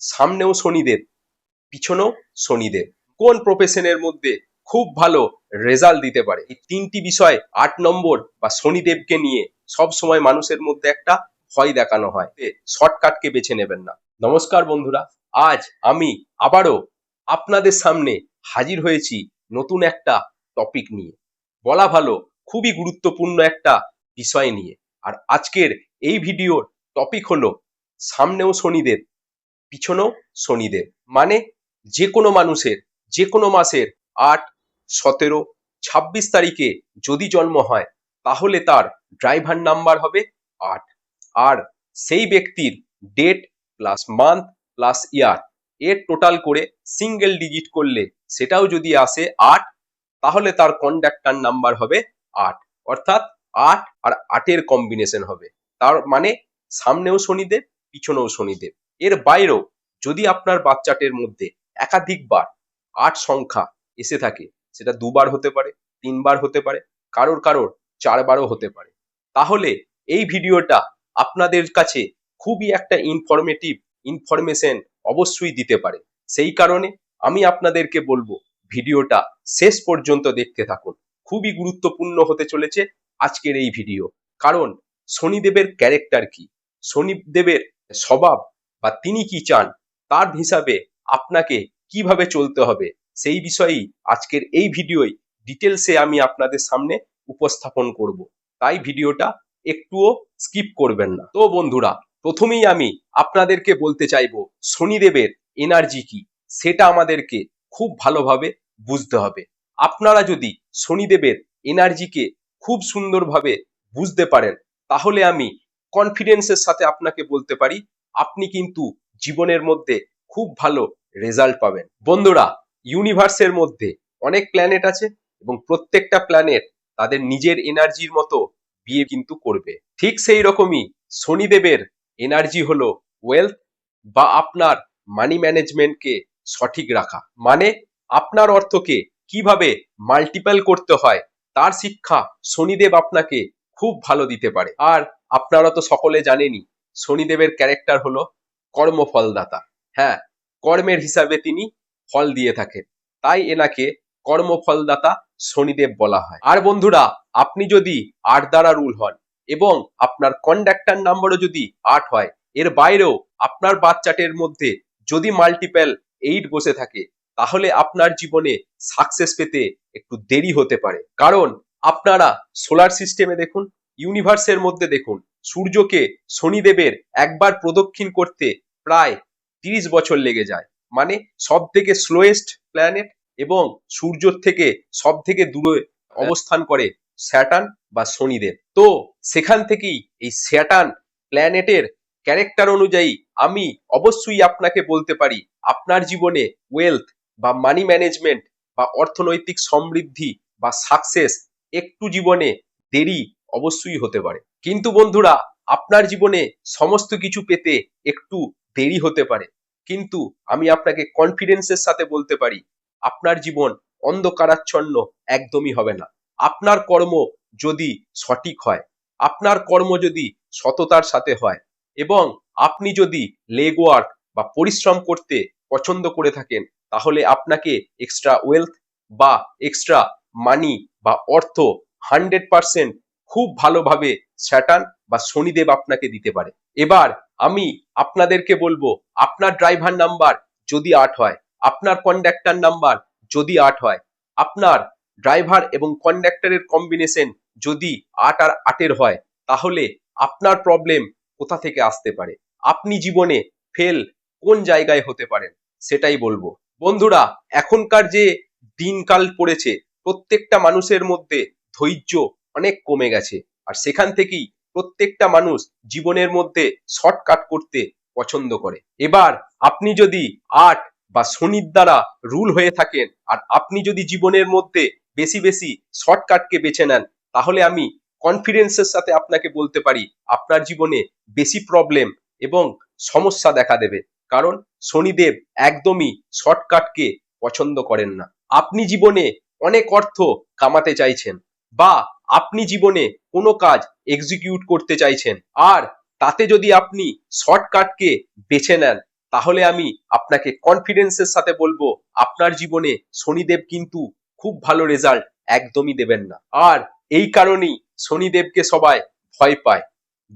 সামনেও শনিদেব, পিছনেও শনিদেব। কোন প্রফেশনের মধ্যে খুব ভালো রেজাল্ট দিতে পারে? এই তিনটি বিষয় আট নম্বর বা শনিদেবকে নিয়ে সব সময় মানুষের মধ্যে একটা ভয় দেখানো হয়। শর্টকাটকে বেছে নেবেন না। নমস্কার বন্ধুরা, আজ আমি আবারও আপনাদের সামনে হাজির হয়েছি নতুন একটা টপিক নিয়ে। বলা ভালো, খুবই গুরুত্বপূর্ণ একটা বিষয় নিয়ে। আর আজকের এই ভিডিওর টপিক হলো সামনেও শনিদেব পিছনেও শনিদেব। মানে যে কোনো মানুষের যে কোনো মাসের আট, সতেরো, ছাব্বিশ তারিখে যদি জন্ম হয়, তাহলে তার ড্রাইভার নাম্বার হবে আট। আর সেই ব্যক্তির date plus month plus year এর টোটাল করে সিঙ্গেল ডিজিট করলে সেটাও যদি আসে আট, তাহলে তার কন্ডাক্টার নাম্বার হবে আট। অর্থাৎ আট আর আটের কম্বিনেশন হবে। তার মানে সামনেও শনিদেব, পিছনেও শনিদেব। এর বাইরেও যদি আপনার বাচ্চাটের মধ্যে একাধিকবার আট সংখ্যা এসে থাকে, সেটা দুবার হতে পারে, তিনবার হতে পারে, কারোর কারোর চারবারও হতে পারে, তাহলে এই ভিডিওটা আপনাদের কাছে খুবই একটা ইনফরমেটিভ ইনফরমেশন অবশ্যই দিতে পারে। সেই কারণে আমি আপনাদেরকে বলব, ভিডিওটা শেষ পর্যন্ত দেখতে থাকুন। খুবই গুরুত্বপূর্ণ হতে চলেছে আজকের এই ভিডিও। কারণ শনিদেবের ক্যারেক্টার কি? শনিদেবের স্বভাব বা তিনি কি চান, তার হিসাবে আপনাকে কীভাবে চলতে হবে, সেই বিষয়েই আজকের এই ভিডিওই ডিটেলসে আমি আপনাদের সামনে উপস্থাপন করব। তাই ভিডিওটা একটুও স্কিপ করবেন না। তো বন্ধুরা, প্রথমেই আমি আপনাদেরকে বলতে চাইব, শনিদেবের এনার্জি কি, সেটা আমাদেরকে খুব ভালোভাবে বুঝতে হবে। আপনারা যদি শনিদেবের এনার্জিকে খুব সুন্দরভাবে বুঝতে পারেন, তাহলে আমি কনফিডেন্সের সাথে আপনাকে বলতে পারি আপনি কিন্তু জীবনের মধ্যে খুব ভালো রেজাল্ট পাবেন। বন্ধুরা ইউনিভার্সের মধ্যে অনেক প্ল্যানেট আছে এবং প্রত্যেকটা প্ল্যানেট তাদের নিজের এনার্জির মতো বিয়ে কিন্তু করবে। ঠিক সেই রকমই শনিদেবের এনার্জি হলো ওয়েলথ বা আপনার মানি ম্যানেজমেন্টকে সঠিক রাখা। মানে আপনার অর্থকে কীভাবে মাল্টিপল করতে হয়, তার শিক্ষা শনিদেব আপনাকে খুব ভালো দিতে পারে। আর আপনারা তো সকলে জানেনই শনিদেবের ক্যারেক্টার হলো কর্মফলদাতা। হ্যাঁ কর্মের হিসাবে তিনি ফল দিয়ে থাকেন। তাই এনাকে কর্মফলদাতা শনিদেব বলা হয়। আর বন্ধুরা, আপনি যদি আট দ্বারা রুল হন এবং আপনার কন্ডাক্টার নাম্বারও যদি আট হয়, এর বাইরেও আপনার বাচ্চাটের মধ্যে যদি মাল্টিপল এইট বসে থাকে, তাহলে আপনার জীবনে সাকসেস পেতে একটু দেরি হতে পারে। কারণ আপনারা সোলার সিস্টেমে দেখুন ইউনিভার্সের মধ্যে দেখুন সূর্যকে শনিদেবের একবার প্রদক্ষিণ করতে প্রায় তিরিশ বছর লেগে যায়। মানে সব থেকে স্লোয়েস্ট প্ল্যানেট এবং সূর্যর থেকে সব থেকে দূরে অবস্থান করে স্যাটার্ন বা শনিদেব। তো সেখান থেকেই এই স্যাটার্ন প্ল্যানেটের ক্যারেক্টার অনুযায়ী আমি অবশ্যই আপনাকে বলতে পারি, আপনার জীবনে ওয়েলথ বা মানি ম্যানেজমেন্ট বা অর্থনৈতিক সমৃদ্ধি বা সাকসেস একটু জীবনে দেরি অবশ্যই হতে পারে। কিন্তু বন্ধুরা, আপনার জীবনে সমস্ত কিছু পেতে একটু দেরি হতে পারে। কিন্তু আমি আপনাকে কনফিডেন্সের সাথে বলতে পারি, আপনার জীবন অন্ধকারাচ্ছন্ন একদমই হবে না। আপনার কর্ম যদি সঠিক হয়, আপনার কর্ম যদি সততার সাথে হয় এবং আপনি যদি লেগ ওয়ার্ক বা পরিশ্রম করতে পছন্দ করে থাকেন, তাহলে আপনাকে এক্সট্রা ওয়েলথ বা এক্সট্রা মানি বা অর্থ হান্ড্রেড পার্সেন্ট খুব ভালোভাবে স্যাটার্ন বা শনিদেব আপনাকে দিতে পারে। এবার আমি আপনাদেরকে বলব, আপনার ড্রাইভার নাম্বার যদি আট হয়, আপনার কন্ডাক্টার নাম্বার যদি আট হয়, আপনার ড্রাইভার এবং কন্ডাক্টরের কম্বিনেশন যদি আট আর আটের হয়, তাহলে আপনার প্রবলেম কোথা থেকে আসতে পারে? আপনি জীবনে ফেল কোন জায়গায় হতে পারেন, সেটাই বলব। বন্ধুরা, এখনকার যে দিনকাল পড়েছে, প্রত্যেকটা মানুষের মধ্যে ধৈর্য অনেক কমে গেছে। আর সেখান থেকেই প্রত্যেকটা মানুষ জীবনের মধ্যে শর্টকাট করতে পছন্দ করে। এবার আপনি যদি আট বা শনির দ্বারা রুল হয়ে থাকেন, আর আপনি যদি জীবনের মধ্যে বেশি বেশি শর্টকাটকে বেছে নেন, তাহলে আমি কনফিডেন্সের সাথে আপনাকে বলতে পারি, আপনার জীবনে বেশি প্রবলেম এবং সমস্যা দেখা দেবে। কারণ শনিদেব একদমই শর্টকাটকে পছন্দ করেন না। আপনি জীবনে অনেক অর্থ কামাতে চাইছেন বা আপনি জীবনে কোনো কাজ এক্সিকিউট করতে চাইছেন, আর তাতে যদি আপনি শর্টকাটকে বেছে নেন, তাহলে আমি আপনাকে কনফিডেন্সের সাথে বলব, আপনার জীবনে শনিদেব কিন্তু খুব ভালো রেজাল্ট একদমই দেবেন না। আর এই কারণেই শনিদেবকে সবাই ভয় পায়,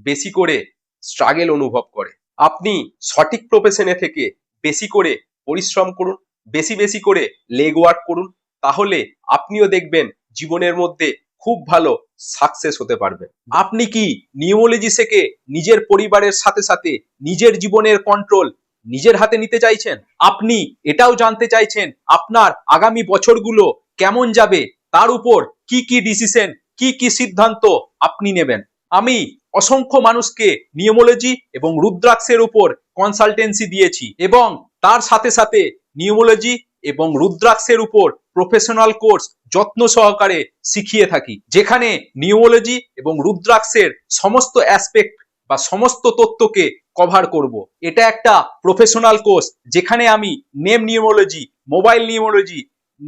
বেশি করে স্ট্রাগেল অনুভব করে। আপনি সঠিক প্রফেশনে থেকে বেশি করে পরিশ্রম করুন, বেশি বেশি করে লেগ ওয়ার্ক করুন, তাহলে আপনিও দেখবেন জীবনের মধ্যে খুব ভালো সাকসেস হতে পারবেন আপনি কি নিউমোলজি শেখে নিজের পরিবারের সাথে সাথে নিজের জীবনের কন্ট্রোল নিজের হাতে নিতে চাইছেন? আপনি এটাও জানতে চাইছেন আপনার আগামী বছরগুলো কেমন যাবে? তার উপর কি কি ডিসিশন কি কি সিদ্ধান্ত আপনি নেবেন? আমি অসংখ্য মানুষকে নিউমোলজি এবং রুদ্রাক্ষের উপর কনসালটেন্সি দিয়েছি এবং তার সাথে সাথে নিউমোলজি এবং রুদ্রাক্ষের উপর প্রফেশনাল কোর্স যত্ন সহকারে শিখিয়ে থাকি। যেখানে নিউমোলজি এবং রুদ্রাক্ষের সমস্ত অ্যাসপেক্ট বা সমস্ত তত্ত্বকে কভার করব। এটা একটা প্রফেশনাল কোর্স যেখানে আমি name numerology mobile numerology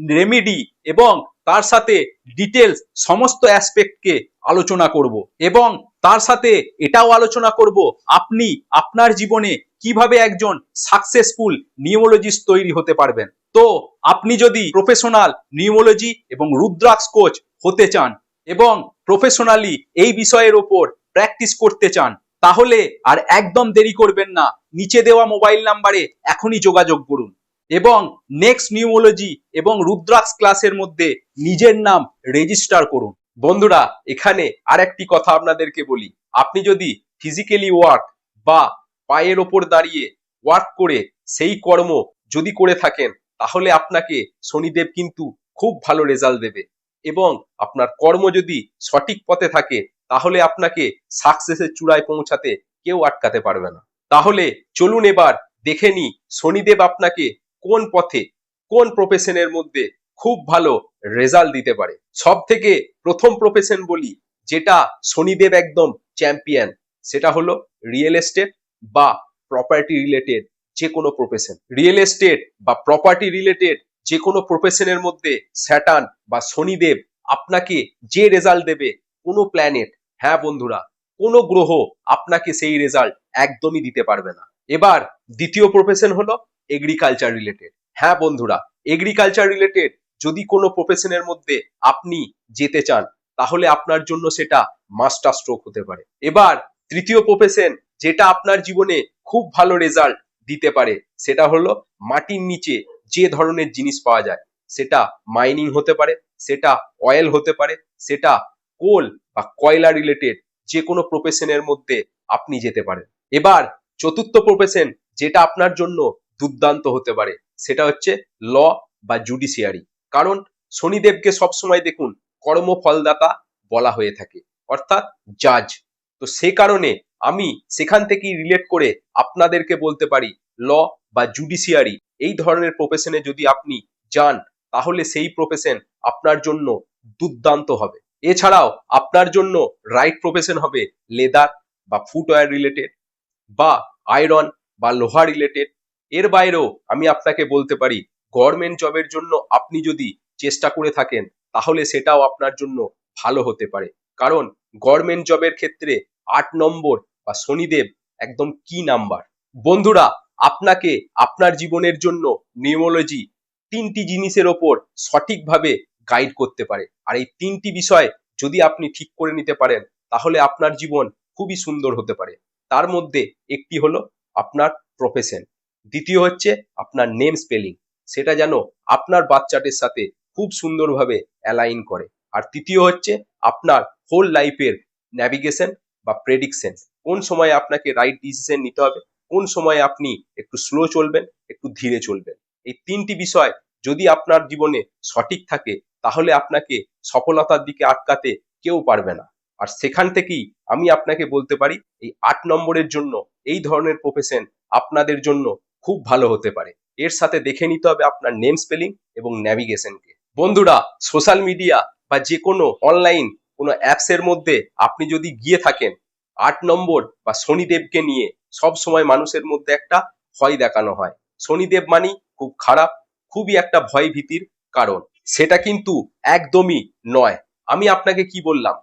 remedy এবং তার সাথে ডিটেলস সমস্ত অ্যাসপেক্টকে আলোচনা করব এবং তার সাথে এটাও আলোচনা করব আপনি আপনার জীবনে কীভাবে একজন সাকসেসফুল নিউমোলজিস্ট তৈরি হতে পারবেন। তো আপনি যদি প্রফেশনাল নিউমোলজি এবং রুদ্রাক্ষ কোচ হতে চান এবং প্রফেশনালি এই বিষয়ের ওপর প্র্যাকটিস করতে চান, তাহলে আর একদম দেরি করবেন না। নিচে দেওয়া মোবাইল নাম্বারে এখনই যোগাযোগ করুন। এবং নেক্সট নিউমোলজি এবং রুদ্রাক্ষ ক্লাসের মধ্যে নিজের নাম রেজিস্টার করুন। বন্ধুরা, এখানে আর একটি কথা আপনাদেরকে বলি। আপনি যদি ফিজিক্যালি ওয়ার্ক বা পায়ের ওপর দাঁড়িয়ে ওয়ার্ক করে সেই কর্ম যদি করে থাকেন, তাহলে আপনাকে শনিদেব কিন্তু খুব ভালো রেজাল্ট দেবে। এবং আপনার কর্ম যদি সঠিক পথে থাকে, তাহলে আপনাকে সাকসেসের চূড়ায় পৌঁছাতে কেউ আটকাতে পারবে না। তাহলে চলুন এবার দেখে নি শনিদেব আপনাকে কোন পথে, কোন প্রফেশনের মধ্যে খুব ভালো রেজাল্ট দিতে পারে? সব থেকে প্রথম প্রফেশন বলি, যেটা শনিদেব একদম চ্যাম্পিয়ন সেটা হলো রিয়েল এস্টেট বা প্রপার্টি রিলেটেড যে কোনো প্রফেশন রিয়েল এস্টেট বা প্রপার্টি রিলেটেড যে কোনো প্রফেশনের মধ্যে স্যাটার্ন বা শনিদেব আপনাকে যে রেজাল্ট দেবে কোনো প্ল্যানেট হ্যাঁ বন্ধুরা, কোনো গ্রহ আপনাকে সেই রেজাল্ট একদমই দিতে পারবে না। এবার দ্বিতীয় প্রফেশন হলো এগ্রিকালচার রিলেটেড হ্যাঁ বন্ধুরা এগ্রিকালচার রিলেটেড যদি কোনো প্রফেশনের মধ্যে আপনি যেতে চান, তাহলে আপনার জন্য সেটা মাস্টার স্ট্রোক হতে পারে। এবার তৃতীয় প্রফেশন যেটা আপনার জীবনে খুব ভালো রেজাল্ট দিতে পারে, সেটা হলো মাটির নিচে যে ধরনের জিনিস পাওয়া যায়, সেটা মাইনিং হতে পারে, সেটা অয়েল হতে পারে, সেটা কোল বা কয়লা রিলেটেড যে কোনো প্রফেশনের মধ্যে আপনি যেতে পারেন। এবার চতুর্থ প্রফেশন যেটা আপনার জন্য দুর্দান্ত হতে পারে। সেটা হচ্ছে ল বা জুডিশিয়ারি কারণ শনিদেবকে সবসময় দেখুন কর্মফলদাতা বলা হয়ে থাকে, অর্থাৎ জাজ তো সে কারণে আমি সেখান থেকেই রিলেট করে আপনাদেরকে বলতে পারি ল বা জুডিশিয়ারি এই ধরনের প্রফেশনে যদি আপনি যান, তাহলে সেই প্রফেশন আপনার জন্য দুর্দান্ত হবে। এছাড়াও আপনার জন্য রাইট প্রফেশন হবে লেদার বা ফুটওয়্যার রিলেটেড বা আয়রন বা লোহা রিলেটেড এর বাইরেও আমি আপনাকে বলতে পারি গভর্নমেন্ট জবের জন্য আপনি যদি চেষ্টা করে থাকেন, তাহলে সেটাও আপনার জন্য ভালো হতে পারে। কারণ গভর্নমেন্ট জবের ক্ষেত্রে আট নম্বর বা শনিদেব একদম কি নাম্বার বন্ধুরা, আপনাকে আপনার জীবনের জন্য নিউমোলজি তিনটি জিনিসের ওপর সঠিকভাবে গাইড করতে পারে। আর এই তিনটি বিষয় যদি আপনি ঠিক করে নিতে পারেন, তাহলে আপনার জীবন খুবই সুন্দর হতে পারে। তার মধ্যে একটি হলো আপনার প্রফেশন দ্বিতীয় হচ্ছে আপনার নেম স্পেলিং সেটা যেন আপনার বাচ্চাটির সাথে খুব সুন্দরভাবে অ্যালাইন করে। আর তৃতীয় হচ্ছে আপনার হোল লাইফের ন্যাভিগেশন বা প্রেডিকশন কোন সময় আপনাকে রাইট ডিসিশন নিতে হবে, কোন সময় আপনি একটু স্লো চলবেন, একটু ধীরে চলবেন। এই তিনটি বিষয় যদি আপনার জীবনে সঠিক থাকে, তাহলে আপনাকে সফলতার দিকে আটকাতে কেউ পারবে না। আর সেখান থেকেই আমি আপনাকে বলতে পারি, এই আট নম্বরের জন্য, এই ধরনের প্রফেশন আপনাদের জন্য খুব ভালো হতে পারে। এর সাথে দেখে নিতে হবে আপনার নেম স্পেলিং এবং ন্যাভিগেশনকে বন্ধুরা সোশ্যাল মিডিয়া বা যে কোনো অনলাইন কোনো অ্যাপসের মধ্যে আপনি যদি গিয়ে থাকেন, আট নম্বর বা শনিদেবকে নিয়ে সব সময় মানুষের মধ্যে একটা ভয় দেখানো হয়। শনিদেব মানি খুব খারাপ, খুবই একটা ভয় ভীতির কারণ। সেটা কিন্তু একদমই নয়। আমি আপনাকে কি বললাম?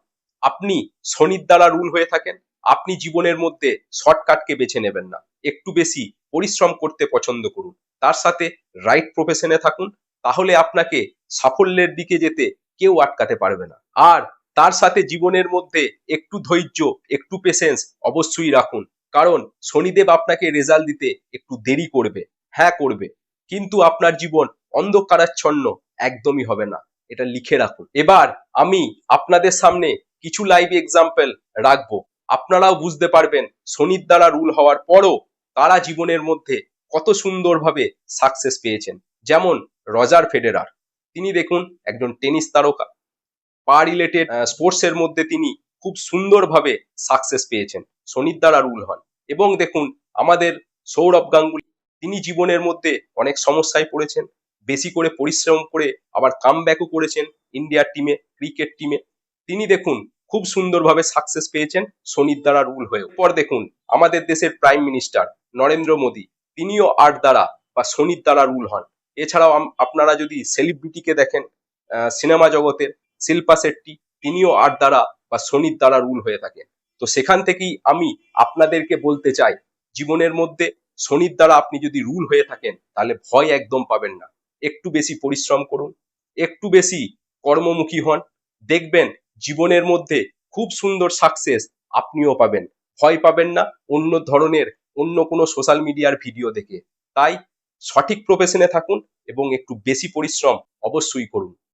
আপনি শনির দ্বারা রুল হয়ে থাকেন, আপনি জীবনের মধ্যে শর্টকাটকে বেছে নেবেন না। একটু বেশি পরিশ্রম করতে পছন্দ করুন। তার সাথে রাইট প্রফেশনে থাকুন, তাহলে আপনাকে সাফল্যের দিকে যেতে কেউ আটকাতে পারবে না। আর তার সাথে জীবনের মধ্যে একটু ধৈর্য, একটু পেশেন্স অবশ্যই রাখুন। কারণ শনিদেব আপনাকে রেজাল্ট দিতে একটু দেরি করবে। হ্যাঁ করবে। কিন্তু আপনার জীবন অন্ধকারাচ্ছন্ন একদমই হবে না। এটা লিখে রাখুন। এবার আমি আপনাদের সামনে কিছু লাইভ এক্সাম্পল রাখব। আপনারাও বুঝতে পারবেন শনির দ্বারা রুল হওয়ার পরও তারা জীবনের মধ্যে কত সুন্দরভাবে সাকসেস পেয়েছেন। যেমন রজার ফেডেরার। তিনি দেখুন একজন টেনিস তারকা। পা রিলেটেড স্পোর্টস এর মধ্যে তিনি খুব সুন্দরভাবে সাকসেস পেয়েছেন। শনির দ্বারা রুল হন এবং দেখুন আমাদের সৌরভ গাঙ্গুলি। তিনি জীবনের মধ্যে অনেক সমস্যায় পড়েছেন। বেশি করে পরিশ্রম করে আবার কাম করেছেন ইন্ডিয়ার টিমে ক্রিকেট টিমে তিনি দেখুন খুব সুন্দরভাবে সাকসেস পেয়েছেন শনির দ্বারা রুল হয়ে পর দেখুন, আমাদের দেশের প্রাইম মিনিস্টার নরেন্দ্র মোদী, তিনিও আট দ্বারা বা শনির দ্বারা রুল হন। এছাড়াও আপনারা যদি সেলিব্রিটিকে দেখেন সিনেমা জগতের, শিল্পা শেট্টি, তিনিও আট দ্বারা বা শনির দ্বারা রুল হয়ে থাকেন। তো সেখান থেকেই আমি আপনাদেরকে বলতে চাই, জীবনের মধ্যে শনির দ্বারা আপনি যদি রুল হয়ে থাকেন, তাহলে ভয় একদম পাবেন না। একটু বেশি পরিশ্রম করুন, একটু বেশি কর্মমুখী হন, দেখবেন জীবনের মধ্যে খুব সুন্দর সাকসেস আপনিও পাবেন। ভয় পাবেন না অন্য ধরনের, অন্য কোনো সোশ্যাল মিডিয়ার ভিডিও দেখে। তাই সঠিক প্রফেশনে থাকুন এবং একটু বেশি পরিশ্রম অবশ্যই করুন।